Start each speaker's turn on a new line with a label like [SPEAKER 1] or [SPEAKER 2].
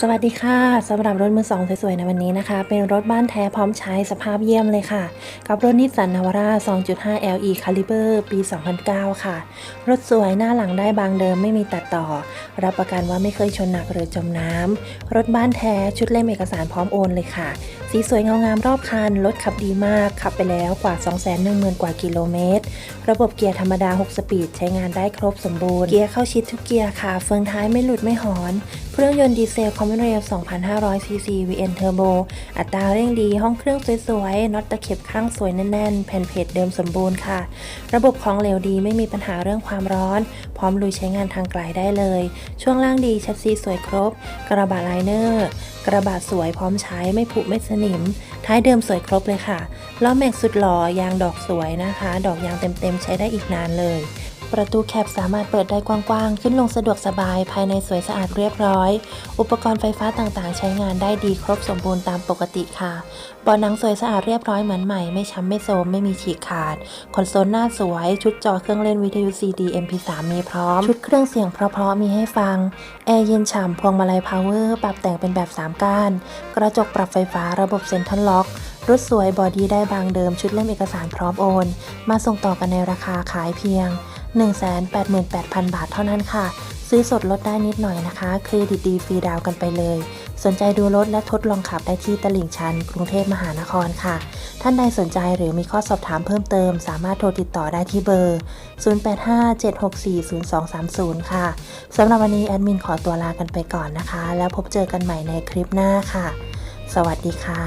[SPEAKER 1] สวัสดีค่ะสำหรับรถมือสองสวยๆในวันนี้นะคะ เป็นรถบ้านแท้พร้อมใช้สภาพเยี่ยมเลยค่ะ กับรถนิสสันนาวาร่า 2.5 LE Caliber ปี 2009 ค่ะ รถสวยหน้าหลังได้บางเดิมไม่มีตัดต่อ รับประกันว่าไม่เคยชนหนักหรือจมน้ำ รถบ้านแท้ชุดเล่มเอกสารพร้อมโอนเลยค่ะ สีสวยเงางามรอบคัน รถขับดีมาก ขับไปแล้วกว่า 210,000 กว่ากิโลเมตร ระบบเกียร์ธรรมดา 6 สปีดใช้งานได้ครบสมบูรณ์ เกียร์เข้าชิดทุกเกียร์ค่ะ เฟืองท้ายไม่หลุดไม่หอน เครื่องยนต์ดีเซลคอมมอนเรล2,500ซีซี VN Turbo อัตราเร่งดี ห้องเครื่องสวยๆน็อตตะเข็บข้างสวยแน่นๆ แผ่นเพจเดิมสมบูรณ์ค่ะ ระบบของเหลวดีไม่มีปัญหาเรื่องความร้อน พร้อมลุยใช้งานทางไกลได้เลย ช่วงล่างดีชัดซีสวยครบ กระบะไลเนอร์ กระบะสวยพร้อมใช้ไม่ผุไม่สนิม ท้ายเดิมสวยครบเลยค่ะล้อแม็กสุดหล่อยางดอกสวยนะคะ ดอกยางเต็มๆใช้ได้อีกนานเลย ประตูแคปสามารถเปิดได้กว้างๆ ขึ้นลงสะดวกสบายภายในสวยสะอาดเรียบร้อย อุปกรณ์ไฟฟ้าต่างๆ ใช้งานได้ดีครบสมบูรณ์ตามปกติค่ะเบาะหนังสวยสะอาดเรียบร้อยเหมือนใหม่ไม่ช้ำไม่โทรมไม่มีฉีกขาด คอนโซลหน้าสวย ชุดจอเครื่องเล่นวิทยุ CD MP3 มีพร้อม ชุดเครื่องเสียงเพราะๆมีให้ฟัง แอร์เย็นฉ่ำพวงมาลัยพาวเวอร์ปรับแต่งเป็นแบบ 3 ก้าน กระจกปรับไฟฟ้าระบบเซ็นทรัลล็อกรถสวยบอดี้ได้บางเดิมชุดเล่มเอกสารพร้อมโอน มาส่งต่อกันในราคาขายเพียง 188,000 บาทเท่านั้นค่ะ ซื้อสดลดได้นิดหน่อยนะคะ เครดิตดีฟรีดาวกันไปเลย สนใจดูรถและทดลองขับได้ที่ตลิ่งชัน กรุงเทพมหานครค่ะ ท่านใดสนใจหรือมีข้อสอบถามเพิ่มเติม สามารถโทรติดต่อได้ที่เบอร์ 0857640230 ค่ะสำหรับวันนี้แอดมินขอตัวลากันไปก่อนนะคะ แล้วพบเจอกันใหม่ในคลิปหน้าค่ะ สวัสดีค่ะ